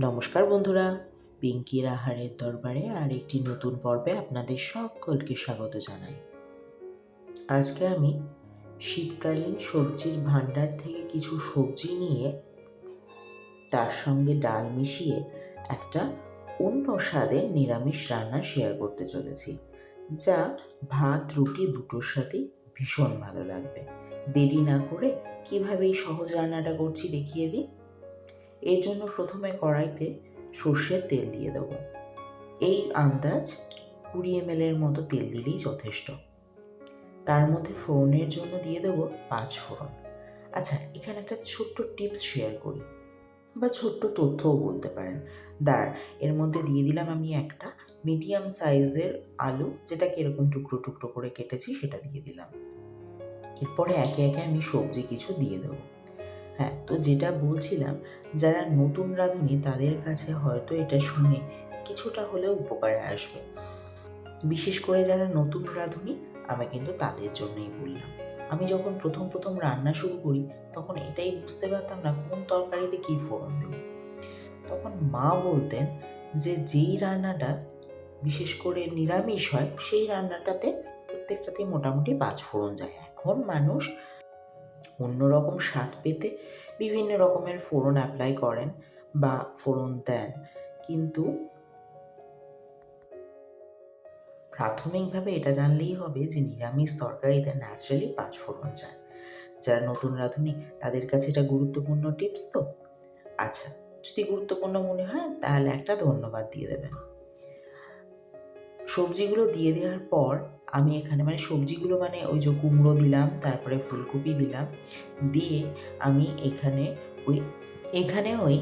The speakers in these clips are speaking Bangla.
নমস্কার বন্ধুরা পিঙ্কির আহারের দরবারে আর একটি নতুন পর্বে আপনাদের সকলকে স্বাগত জানাই। আজকে আমি শীতকালীন সবজির ভাণ্ডার থেকে কিছু সবজি নিয়ে তার সঙ্গে ডাল মিশিয়ে একটা অন্য স্বাদের নিরামিষ রান্না শেয়ার করতে চলেছি, যা ভাত, রুটি দুটোর সাথেই ভীষণ ভালো লাগবে। দেরি না করে কীভাবে এই সহজ রান্নাটা করছি দেখিয়ে দিই। এর জন্য প্রথমে কড়াইতে সর্ষের তেল দিয়ে দেবো। এই আন্দাজ কুড়ি এম এর মতো তেল দিলেই যথেষ্ট। তার মধ্যে ফোড়নের জন্য দিয়ে দেবো পাঁচ ফোড়ন। আচ্ছা এখানে একটা ছোট্ট টিপস শেয়ার করি। বা ছোট্ট তথ্যও বলতে পারেন। দাঁড় এর মধ্যে দিয়ে দিলাম আমি একটা মিডিয়াম সাইজের আলু, যেটাকে এরকম টুকরো টুকরো করে কেটেছি, সেটা দিয়ে দিলাম। এরপরে একে একে আমি সবজি কিছু দিয়ে দেবো। হ্যাঁ তো যেটা বলছিলাম, যারা নতুন রাঁধুনি তাদের কাছে হয়তো এটা শুনে কিছুটা হলেও উপকারে আসবে। বিশেষ করে যারা নতুন রাঁধুনি, আমি কিন্তু তাদের জন্যই বললাম। আমি যখন প্রথম প্রথম রান্না শুরু করি, তখন এটাই বুঝতে পারতাম না কোন তরকারিতে কী ফোড়ন দেব। তখন মা বলতেন যে, যেই রান্নাটা বিশেষ করে নিরামিষ হয়, সেই রান্নাটাতে প্রত্যেকটাতে মোটামুটি পাঁচ ফোড়ন যায়। এখন মানুষ অন্যরকম স্বাদ পেতে বিভিন্ন রকমের ফোড়ন অ্যাপ্লাই করেন বা ফোড়ন দেন। কিন্তু প্রাথমিকভাবে এটা জানলেই হবে যে নিরামিষ তরকারিতে ন্যাচারালি পাঁচ ফোড়ন যায় যারা নতুন রাঁধুনি, তাদের কাছে এটা গুরুত্বপূর্ণ টিপস তো। আচ্ছা যদি গুরুত্বপূর্ণ মনে হয়, তাহলে একটা ধন্যবাদ দিয়ে দেবেন। সবজিগুলো দিয়ে দেওয়ার পর আমি এখানে মানে সবজিগুলো মানে ওই যে কুমড়ো দিলাম, তারপরে ফুলকপি দিলাম, দিয়ে আমি এখানে ওই এখানে ওই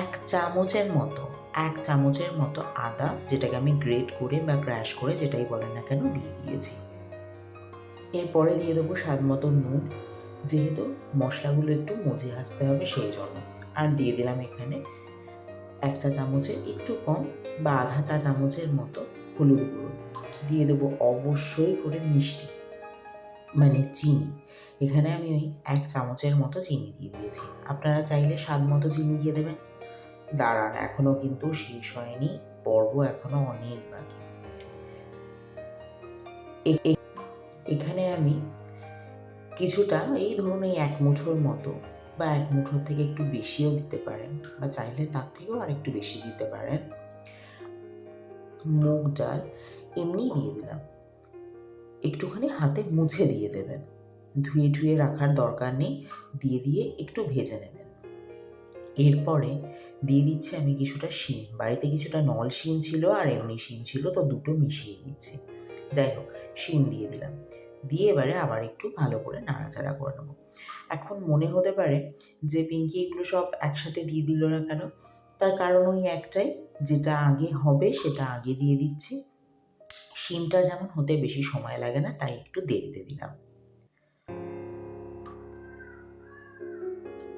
এক চামচের মতো, এক চামচের মতো আদা যেটাকে আমি গ্রেট করে বা ক্র্যাশ করে যেটাই বলেন না কেন দিয়ে দিয়েছি। এরপরে দিয়ে দেবো স্বাদ মতো নুন, যেহেতু মশলাগুলো একটু মজে আসতে হবে সেই জন্য। আর দিয়ে দিলাম এখানে এক চা চামচের একটু কম বা আধা চা চামচের মতো হলুদ গুঁড়ো। দিয়ে দেবো অবশ্যই করে মিষ্টি। মানে চিনি। এখানে আমি ওই এক চামচের মতো চিনি দিয়ে দিয়েছি। আপনারা চাইলে স্বাদ মতো চিনি দিয়ে দেবেন। দাঁড়ান এখনও কিন্তু শেষ হয়নি। পর্ব এখনও অনেক বাকি। এখানে আমি কিছুটা এই ধরুন এই এক মুঠোর মতো বা এক মুঠোর থেকে একটু বেশিও দিতে পারেন বা চাইলে তার থেকেও আর একটু বেশি দিতে পারেন। মুগ ডাল এমনি দিয়ে দিলাম। একটুখানি হাতে মুছে দিয়ে দেবেন। ধুয়ে ধুয়ে রাখার দরকার নেই, দিয়ে দিয়ে একটু ভেজে নেবেন। এরপরে দিয়ে দিচ্ছি আমি কিছুটা শিম। বাড়িতে কিছুটা নল শিম ছিল আর এমনি শিম ছিল, তো দুটো মিশিয়ে দিচ্ছি। যাই হোক, শিম দিয়ে দিলাম। দিয়ে এবারে আবার একটু ভালো করে নাড়াচাড়া করে নেব। এখন মনে হতে পারে যে পিঙ্কি এগুলো সব একসাথে দিয়ে দিল না কেন? তার কারণ ওই একটাই, যেটা আগে হবে সেটা আগে দিয়ে দিচ্ছি। শিমটা যেমন হতে বেশি সময় লাগে না, তাই একটু দেরিতে দিলাম।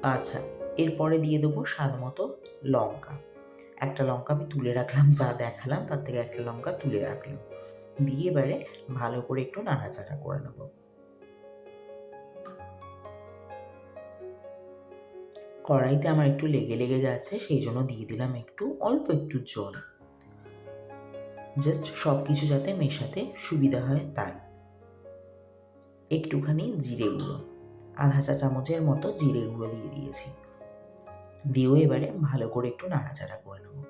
আচ্ছা এরপরে দিয়ে দেবো স্বাদ মতো লঙ্কা। একটা লঙ্কা আমি তুলে রাখলাম, যা দেখালাম, তার থেকে একটা লঙ্কা তুলে রাখলাম। দিয়ে এবারে ভালো করে একটু নাড়াচাড়া করে নেব। কড়াইতে আমার একটু লেগে লেগে যাচ্ছে, সেই জন্য দিয়ে দিলাম একটু, অল্প একটু জল। জাস্ট সব কিছু যাতে মেশাতে সুবিধা হয় তাই। একটুখানি জিরে গুঁড়ো, আধা চা চামচের মতো জিরে গুঁড়ো দিয়ে দিয়েছি। দিয়েও এবারে ভালো করে একটু নাড়াচাড়া করে নেব।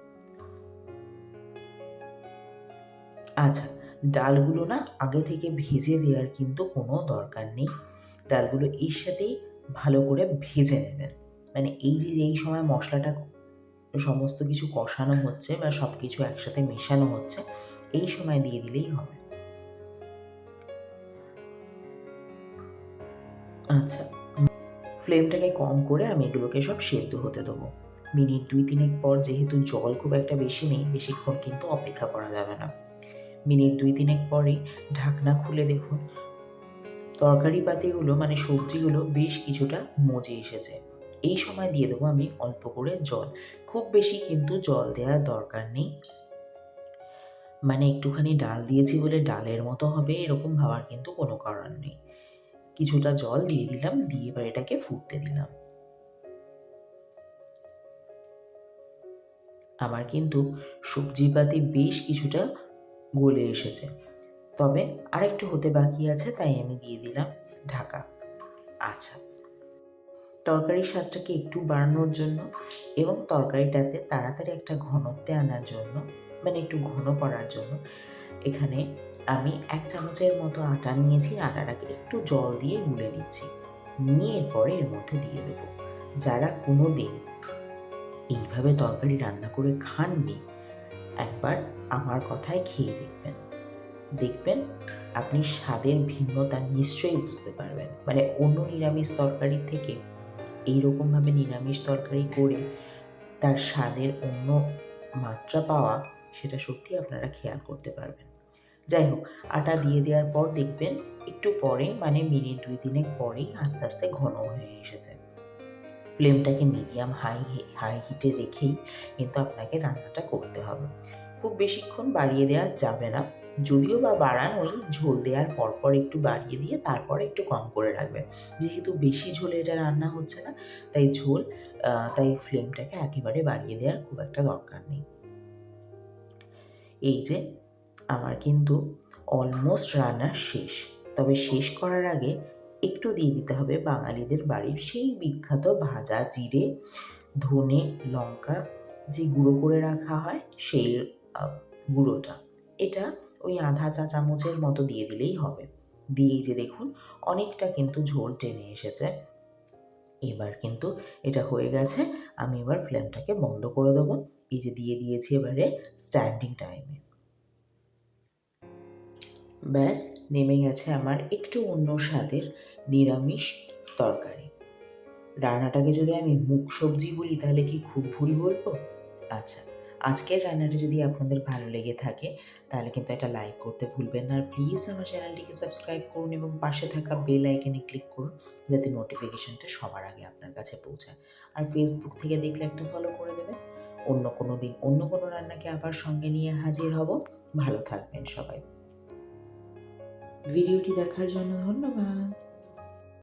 আচ্ছা ডালগুলো না আগে থেকে ভেজে দেওয়ার কিন্তু কোনো দরকার নেই। ডালগুলো এর সাথেই ভালো করে ভেজে নেবেন। মানে এই যে, এই সময় মশলাটা সমস্ত কিছু কষানো হচ্ছে বা সব কিছু একসাথে মেশানো হচ্ছে, এই সময় দিয়ে দিলেই হবে। আচ্ছা ফ্লেমটাকে কম করে আমি এগুলোকে সব সেদ্ধ হতে দেবো। মিনিট দুই তিনেক পর যেহেতু জল খুব একটা বেশি নেই, বেশিক্ষণ কিন্তু অপেক্ষা করা যাবে না। মিনিট দুই তিনেক পরেই ঢাকনা খুলে দেখুন। তরকারি পাতিগুলো মানে সবজিগুলো বেশ কিছুটা মজে এসেছে। এই সময় দিয়ে দেবো আমি অল্প করে জল। খুব বেশি কিন্তু জল দেওয়ার দরকার নেই। মানে একটুখানি ডাল দিয়েছি বলে ডালের মতো হবে এরকম ভাবার কিন্তু কোনো কারণ নেই। কিছুটা জল দিয়ে দিলাম, দিয়ে এবার এটাকে ফুটতে দিলাম। আমার কিন্তু সবজিপাতি বেশ কিছুটা গলে এসেছে। তবে আরেকটু হতে বাকি আছে, তাই আমি দিয়ে দিলাম ঢাকা। আচ্ছা। তরকারির স্বাদটাকে একটু বাড়ানোর জন্য এবং তরকারিটাতে তাড়াতাড়ি একটা ঘনত্বে আনার জন্য মানে একটু ঘন করার জন্য এখানে আমি এক চামচের মতো আটা নিয়েছি। আটাটাকে একটু জল দিয়ে গুলে নিচ্ছি। নিয়ে এরপরে এর মধ্যে দিয়ে দেবো। যারা কোনো দিন এইভাবে তরকারি রান্না করে খাননি, একবার আমার কথায় খেয়ে দেখবেন। দেখবেন আপনি স্বাদের ভিন্নতা নিশ্চয়ই বুঝতে পারবেন। মানে অন্য নিরামিষ তরকারি থেকে এইরকমভাবে নিরামিষ তরকারি করে তার স্বাদের অন্য মাত্রা পাওয়া, সেটা সত্যি আপনারা খেয়াল করতে পারবেন। যাই হোক, আটা দিয়ে দেওয়ার পর দেখবেন একটু পরে মানে মিনিট দুই তিনেক পরেই আস্তে আস্তে ঘন হয়ে এসেছে। ফ্লেমটাকে মিডিয়াম হাই হাই হিটে রেখেই কিন্তু আপনাকে রান্নাটা করতে হবে। খুব বেশিক্ষণ বাড়িয়ে দেওয়া যাবে না। যদিও বা বাড়ান ওই ঝোল দেওয়ার পরপর একটু বাড়িয়ে দিয়ে তারপরে একটু কম করে রাখবেন। যেহেতু বেশি ঝোলে এটা রান্না হচ্ছে না, তাই ঝোল তাই ফ্লেমটাকে একেবারে বাড়িয়ে দেওয়ার খুব একটা দরকার নেই। এই যে, আমার কিন্তু অলমোস্ট রান্না শেষ। তবে শেষ করার আগে একটু দিয়ে দিতে হবে বাঙালিদের বাড়ির সেই বিখ্যাত ভাজা জিরে, ধনে, লঙ্কা যে গুঁড়ো করে রাখা হয়, সেই গুঁড়োটা। এটা ওই আধা চা চামচের মতো দিয়ে দিলেই হবে। দিয়েই যে দেখুন, অনেকটা কিন্তু ঝোল টেনে এসেছে। এবার কিন্তু এটা হয়ে গেছে, আমি এবার ফ্লেমটাকে বন্ধ করে দেবো। এই যে দিয়ে দিয়েছি এবারে স্ট্যান্ডিং টাইমে ব্যাস, নেমে গেছে আমার একটু অন্য স্বাদের নিরামিষ তরকারি। রান্নাটাকে যদি আমি মুখ সবজি বলি তাহলে কি খুব ভুল বলব? আচ্ছা। আজকের রান্নাটা যদি আপনাদের ভালো লেগে থাকে, তাহলে কিন্তু এটা লাইক করতে ভুলবেন না। আর প্লিজ আমার চ্যানেলটিকে সাবস্ক্রাইব করুন এবং পাশে থাকা বেল আইকনে ক্লিক করুন, যাতে নোটিফিকেশনটা সবার আগে আপনার কাছে পৌঁছায়। আর ফেসবুক থেকে দেখলে একটা ফলো করে দেবেন। অন্য কোনো দিন অন্য কোনো রান্নাকে আবার সঙ্গে নিয়ে হাজির হব। ভালো থাকবেন সবাই। ভিডিওটি দেখার জন্য ধন্যবাদ।